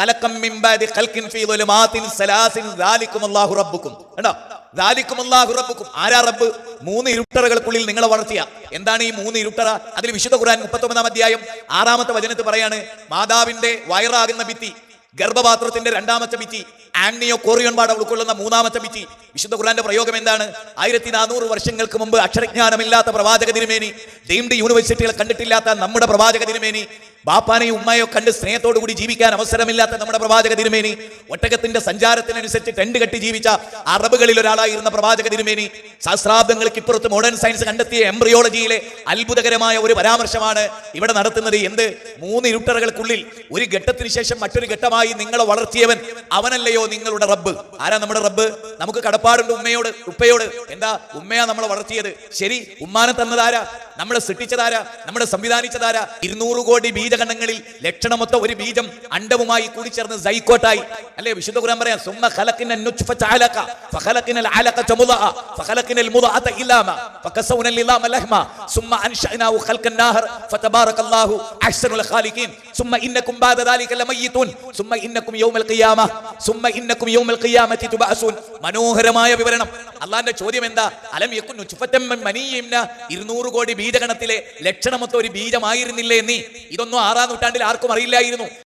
ഖലഖം മിൻ ബഅദി ഖൽഖിൻ ഫീ ദുലുമാത്തിൻ സലാസിൻ ദാലികും അല്ലാഹു റബ്ബുക്കും. കണ്ടോ? ദാലികും അല്ലാഹു റബ്ബുക്കും. ആരാ റബ്ബ്? മൂന്ന് ഇരുട്ടറകൾക്കുള്ളിൽ നിങ്ങളെ വളർത്തിയ. എന്താണ് ഈ മൂന്ന് ഇരുട്ടറ? അതിൽ വിശുദ്ധ ഖുർആൻ മുപ്പത്തൊമ്പതാം അധ്യായം ആറാമത്തെ വചനത്തിൽ പറയാണ് മാതാവിന്റെ വയറാകുന്ന ഭിത്തി ഗർഭപാത്രത്തിന്റെ രണ്ടാമത്തെ ഭിത്തി ആംനിയോ കോറിയോൺ പാട ഉൾക്കൊള്ളുന്ന മൂന്നാമത്തെ ഭിത്തി. വിശുദ്ധ ഖുർആന്റെ പ്രയോഗം എന്താണ്? ആയിരത്തി നാനൂറ് വർഷങ്ങൾക്ക് മുമ്പ് അക്ഷരജ്ഞാനമില്ലാത്ത പ്രവാചക തിരുമേനി ഡീംഡ് യൂണിവേഴ്സിറ്റികളെ കണ്ടിട്ടില്ലാത്ത നമ്മുടെ പ്രവാചക തിരുമേനി ബാപ്പാനെയും ഉമ്മയോ കണ്ട് സ്നേഹത്തോടു കൂടി ജീവിക്കാൻ അവസരമില്ലാത്ത നമ്മുടെ പ്രവാചക തിരുമേനി ഒട്ടകത്തിന്റെ സഞ്ചാരത്തിനനുസരിച്ച് ടെന്റ് കെട്ടി ജീവിച്ച അറബുകളിൽ ഒരാളായിരുന്ന പ്രവാചക തിരുമേനി ശാസ്ത്രാബ്ദങ്ങൾക്ക് ഇപ്പുറത്ത് മോഡേൺ സയൻസ് കണ്ടെത്തിയ എംബ്രിയോളജിയിലെ അത്ഭുതകരമായ ഒരു പരാമർശമാണ് ഇവിടെ നടത്തുന്നത്. എന്ത്? മൂന്ന് ഇരുട്ടറകൾക്കുള്ളിൽ ഒരു ഘട്ടത്തിന് ശേഷം മറ്റൊരു ഘട്ടമായി നിങ്ങളെ വളർത്തിയവൻ അവനല്ലയോ നിങ്ങളുടെ റബ്ബ്. ആരാ നമ്മുടെ റബ്ബ്? നമുക്ക് കടപ്പാടുണ്ട് ഉമ്മയോട് ഉപ്പയോട്. എന്താ? ഉമ്മയാ നമ്മളെ വളർത്തിയത്. ശരി ഉമ്മാനെ തന്നതാരാ നമ്മൾ സൃഷ്ടിച്ചതാരാ? നമ്മൾ സംവിധാനിച്ചതാരാ? ഇരുന്നൂറ് കോടി ബീജകണങ്ങളിൽ ലക്ഷണമൊത്ത ഒരു ബീജം അണ്ടവുമായി കൂടിച്ചേർന്ന് സൈക്കോട്ടായി. അല്ലെ വിശുദ്ധ ഖുർആൻ പറയാം സുമ്മ ഖലഖിനൽ നുത്ഫത അലഖ ഫഖലഖിനൽ അലഖത മുദഅ ഫഖലഖിനൽ മുദഅത ഇലാമ ഫകസൗന ലിലാമ ലഹ്മ സുമ്മ അൻശഅനാഹു ഖൽഖൻ നാഹർ ഫതബാറകല്ലാഹു അഹ്സനുൽ ഖാലിഖീൻ സുമ്മ ഇന്നകും ബാദ ദാലിക ലമയ്യിതുൻ സുമ്മ ഇന്നകും യൗമൽ ഖിയാമ സുമ്മ ഇന്നകും യൗമൽ ഖിയാമത്തി തുബഅസുൻ. മനോഹരമായ വിവരണം. അല്ലാഹന്റെ ചോദ്യം എന്താ? അലം യകുൻ നുത്ഫതം മിൻ മനിയിംന 200 കോടി ബീജഗണത്തിലെ ലക്ഷണമൊത്ത ഒരു ബീജമായിരുന്നില്ലേ നീ? ഇതൊന്നും ആറാം നൂറ്റാണ്ടിൽ ആർക്കും അറിയില്ലായിരുന്നു.